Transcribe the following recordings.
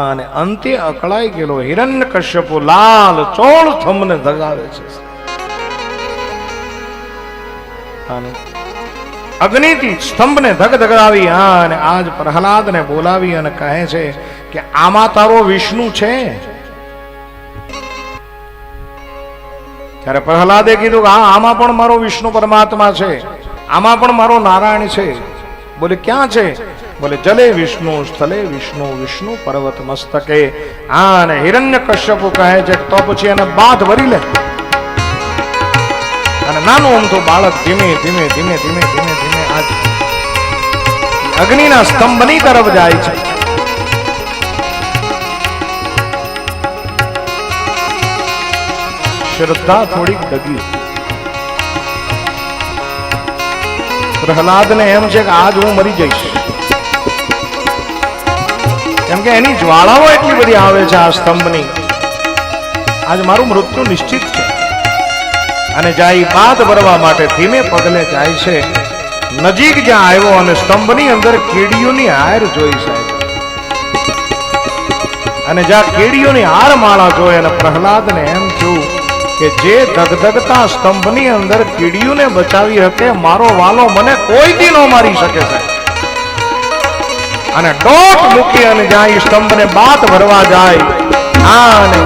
અને અંતે અકળાઈ ગયેલો હિરણ્ય કશ્યપુ લાલ ચોળ થમને ધગાવે છે. અગ્નિથી સ્તંભને ધગ ધગાવી અને આજ પ્રહલાદને બોલાવી અને કહે છે કે આમાં તારો વિષ્ણુ છે. ત્યારે પ્રહલાદે કીધું કે હા, આમાં પણ મારો વિષ્ણુ પરમાત્મા છે. આમાં પણ મારો નારાયણ છે. બોલે, ક્યાં છે? બોલે, જલે વિષ્ણુ, સ્થલે વિષ્ણુ વિષ્ણુ પર્વત મસ્તકે. અને હિરણ્ય કશ્યપુ કહે છે, તો પછી એને બાધ વરી લે. અને નાનું અમથું બાળક ધીમે ધીમે ધીમે ધીમે ધીમે ધીમે આજ અગ્નિના સ્તંભની તરફ જાય છે. શ્રદ્ધા થોડીક ડગી પ્રહલાદને એમ છે કે, આજ હું મરી જઈશ. કેમ કે એની જ્વાળાઓ એટલી બધી આવે છે આ સ્તંભની. આજ મારું મૃત્યુ નિશ્ચિત છે. અને જાય બાદ ભરવા માટે ધીમે પગલે જાય છે, નજીક જ્યાં આવ્યો અને સ્તંભની અંદર કીડીઓની હાર જોઈ સાહેબ અને જ્યાં કીડીઓની હાર માળા જોઈ અને પ્રહલાદને એમ થયું કે જે ધગધગતા સ્તંભની અંદર કીડીઓને બચાવી શકે, મારો વાલો મને કોઈ દી ન મારી શકે સાહેબ. અને ડોટ મૂકી અને જાય, સ્તંભને બાત ભરવા જાય. અને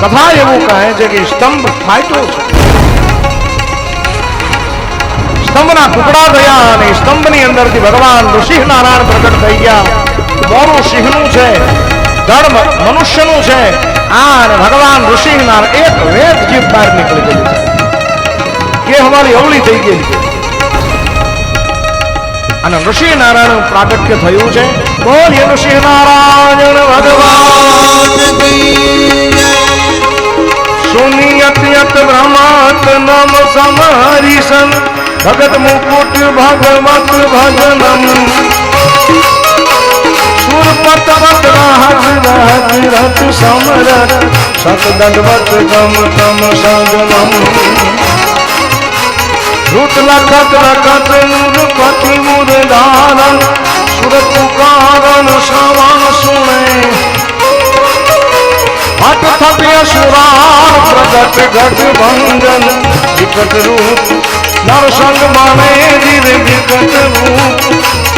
કથા એવું કહે છે કે સ્તંભ ફાટ્યો છે. સ્તંભના ટુકડા થયા અને સ્તંભની અંદરથી ભગવાન ઋષિ નારાયણ પ્રગટ થઈ ગયા. મોરું સિંહનું છે, ધર્મ મનુષ્યનું છે. આ અને ભગવાન ઋષિ નારાયણ એક વેદ જીભ બહાર નીકળી ગઈ છે. કે અમારી અવળી થઈ ગઈ અને ઋષિ નારાયણ પ્રાગટ્ય થયું છે. બોલીએ ઋષિ નારાયણ ભગવાન સુનિયત યત બ્રહ્માત નમ સમહરિશન ભગત મુકુટ ભગવત ભજનમ. સુરપત વત રાહત રાહત રત, સમરત. સત દંડવત ગમ તમ સંગમ રૂત લખત પતિ મુરપતિ મુરદારણ સુરત કારણ સવાન સુણે. હટ થપ્ય સુરાર પ્રગટ ઘટ ભંજન. વિકટ રૂપ નરસંગ મને ધીરે વિકટ રૂપ.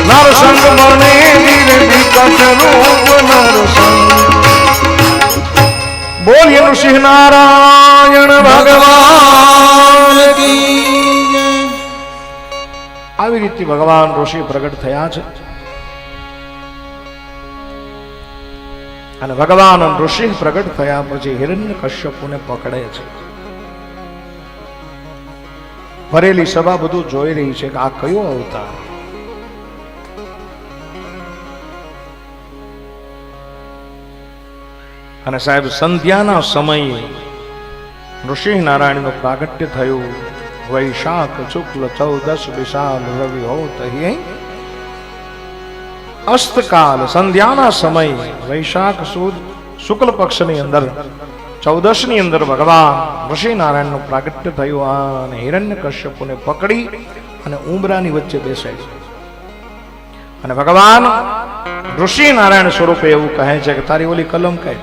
નરસંગ મને ધીરે વિકટ રૂપ નરસંગ. બોલીએ નૃસિંહ નારાયણ ભગવાન. આવી રીતે ભગવાન ઋષિ પ્રગટ થયા છે. અને ભગવાન ઋષિ પ્રગટ થયા પછી હિરણ્ય કશ્યપુને પકડે છે. ભરેલી સભા બધું જોઈ રહી છે કે આ કયો અવતાર. અને સાહેબ, સંધ્યાના સમયે ઋષિ નારાયણનું પ્રાગટ્ય થયું. વૈશાખ શુક્લ ચૌદશ વિશાલ રવિ હોત અસ્તકાલ સંધ્યાના સમય વૈશાખ સુદ શુક્લ પક્ષની અંદર ચૌદશની અંદર ભગવાન નારાયણનું પ્રાગટ્ય થયું અને હિરણ્ય કશ્યપુને પકડી અને ઉમરાની વચ્ચે બેસાય છે અને ભગવાન ઋષિ નારાયણ સ્વરૂપે એવું કહે છે કે તારી ઓલી કલમ કઈ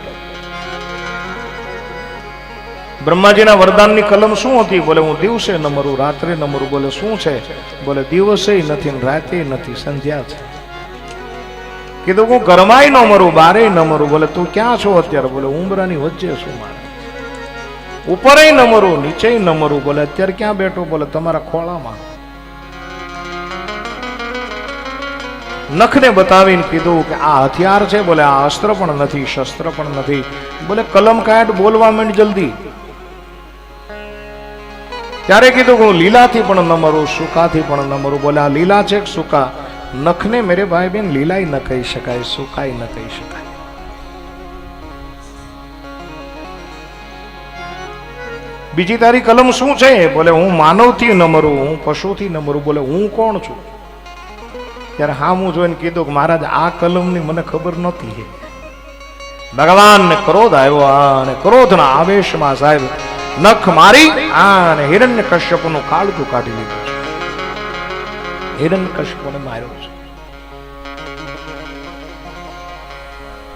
બ્રહ્માજીના વરદાનની કલમ શું હતી? બોલે, હું દિવસે ન મરું, રાત્રે ન મરું. બોલે, શું છે? બોલે, દિવસે નથી રાતે નથી, સંધ્યા છે. કીધું, હું ઘરમાંય ન મરું બારે ન મરું. બોલે, તું ક્યાં છો અત્યારે? બોલે ઉમરાની વચ્ચે શું મારે. ઉપરે ન મરું નીચે ન મરું. બોલે, અત્યારે ક્યાં બેઠો? બોલે, તમારા ખોળામાં. નખને બતાવીને કીધું કે, આ હથિયાર છે. બોલે, આ અસ્ત્ર પણ નથી, શસ્ત્ર પણ નથી. બોલે કલમ કાઢ બોલવા માંડ જલ્દી. ત્યારે કીધું હું લીલાથી પણ ન મરું, સુકાથી પણ ન મરું. બોલે, આ લીલા છે કે સુકા? નખને મેરે ભાઈ બેન લીલાય ન કહી શકાય, સુકાય ન કહી શકાય. બીજી તારી કલમ શું છે? બોલે, હું માનવથી ન મરું, હું પશુથી ન મરું. બોલે, હું કોણ છું? ત્યારે હા હું જોઈને કીધું કે, મહારાજ, આ કલમની મને ખબર નહોતી ભગવાનને ક્રોધ આવ્યો, અને ક્રોધના આવેશમાં સાહેબ નખ મારી અને હિરણ્ય કશ્યપનું કાળજું કાઢી લીધું છે. હિરણ્ય કશ્યપને માર્યો છે.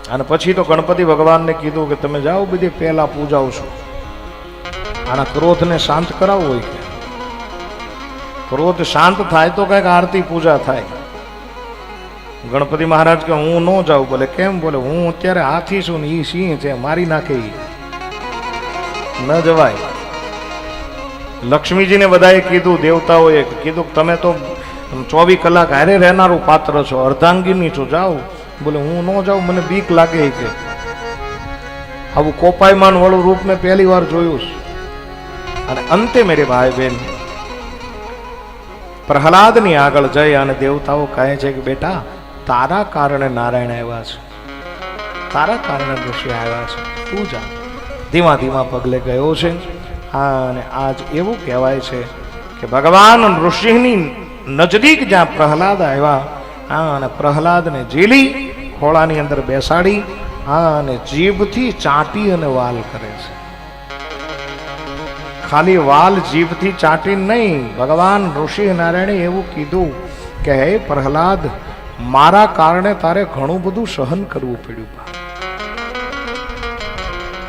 અને પછી તો ગણપતિ ભગવાનને કીધું કે તમે જાઓ બધી પહેલા પૂજાઓ છો. આના ક્રોધને શાંત કરાવવો હોય કે? ક્રોધ શાંત થાય તો કંઈક આરતી પૂજા થાય. ગણપતિ મહારાજ કે હું ન જાઉં બોલે કેમ બોલે હું અત્યારે હાથી છું ને એ સિંહ છે, મારી નાખે ઈ. ન જવાય. લક્ષ્મીજીને બધાએ કીધું, દેવતાઓએ કીધું કે તમે તો ચોવીસ કલાક હારે રહેનારું પાત્ર છો, અર્ધાંગીની છો, જાઓ. બોલે, હું ન જાઉં, મને બીક લાગે કે આવું કોપાયમાન વાળું રૂપ મેં પહેલી વાર જોયું અને અંતે મેરે ભાઈ બહેન, પ્રહલાદની આગળ જઈ અને દેવતાઓ કહે છે કે, બેટા, તારા કારણે નારાયણ આવ્યા છે. તારા કારણે ઋષિ આવ્યા છે. તું જા. ધીમા ધીમા પગલે ગયો છે હા, અને આજ એવું કહેવાય છે કે ભગવાન ઋષિની નજદીક જ્યાં પ્રહલાદ આવ્યા, હા, અને પ્રહલાદને ઝીલી ખોળાની અંદર બેસાડી, હા, અને જીભથી ચાટી અને વાલ કરે છે ખાલી વાલ જીભથી ચાટી નહીં, ભગવાન ઋષિ નારાયણે એવું કીધું કે, હે પ્રહલાદ, મારા કારણે તારે ઘણું બધું સહન કરવું પડ્યું.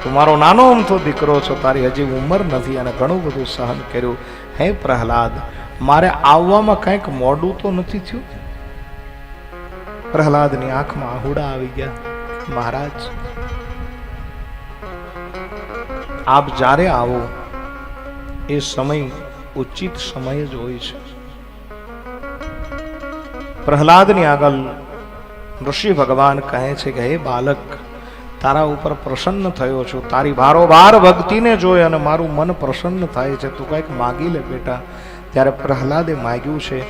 તું મારો નાનો અમથો દીકરો છો, તારી હજી ઉંમર નથી અને ઘણું બધું સહન કર્યું. હે પ્રહલાદ, મારે આવવામાં કંઈક મોડું તો નથી થયું? પ્રહલાદની આંખમાં આહુડા આવી ગયા. મહારાજ, આપ જ્યારે આવો, એ સમય ઉચિત સમય જ હોય છે. પ્રહલાદની આગળ ઋષિ ભગવાન કહે છે કે, હે બાલક તારા ઉપર પ્રસન્ન થયો છું. તારી ભારોભાર ભક્તિને જોઈ અને મારું મન પ્રસન્ન થાય છે. તું કંઈક માગી લે બેટા. ત્યારે પ્રહલાદે માગ્યું છે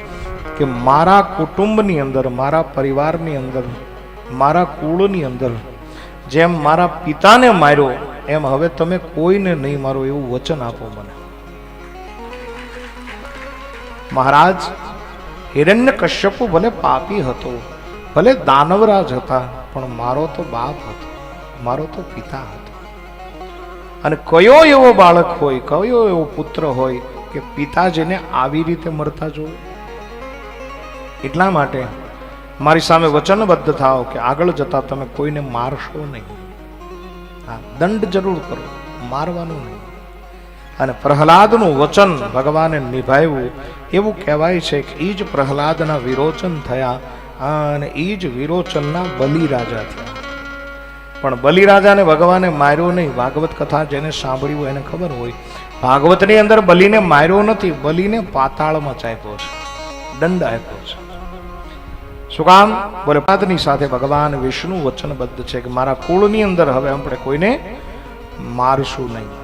કે મારા કુટુંબની અંદર, મારા પરિવારની અંદર, મારા કુળની અંદર જેમ મારા પિતાને માર્યો, એમ હવે તમે કોઈને નહીં મારો એવું વચન આપો મને. મહારાજ હિરણ્ય કશ્યપુ ભલે પાપી હતો, ભલે દાનવરાજ હતા, પણ મારો તો બાપ હતો. મારો તો પિતા હતો. અને કયો એવો બાળક હોય, કયો એવો પુત્ર હોય કે પિતાજીને આવી રીતે મરતા જોવે? એટલા માટે મારી સામે વચનબદ્ધ થાઓ કે આગળ જતા તમે કોઈને મારશો નહીં. હા દંડ જરૂર કરો, મારવાનું નહીં. અને પ્રહલાદનું વચન ભગવાને નિભાવ્યું, એવું કહેવાય છે કે એ જ પ્રહલાદના વિરોચન થયા અને એ જ વિરોચનના બલિ રાજા થયા. પણ બલિરાજાને ભગવાને માર્યો નહીં. ભાગવત કથા જેને સાંભળ્યું એને ખબર હોય. ભાગવતની અંદર બલિને માર્યો નથી, બલિને પાતાળમાં ચાપ્યો છે. દંડ આપ્યો છે. શું કામ? બોલે સાથે ભગવાન વિષ્ણુ વચનબદ્ધ છે કે મારા કુળની અંદર હવે આપણે કોઈને મારશું નહીં.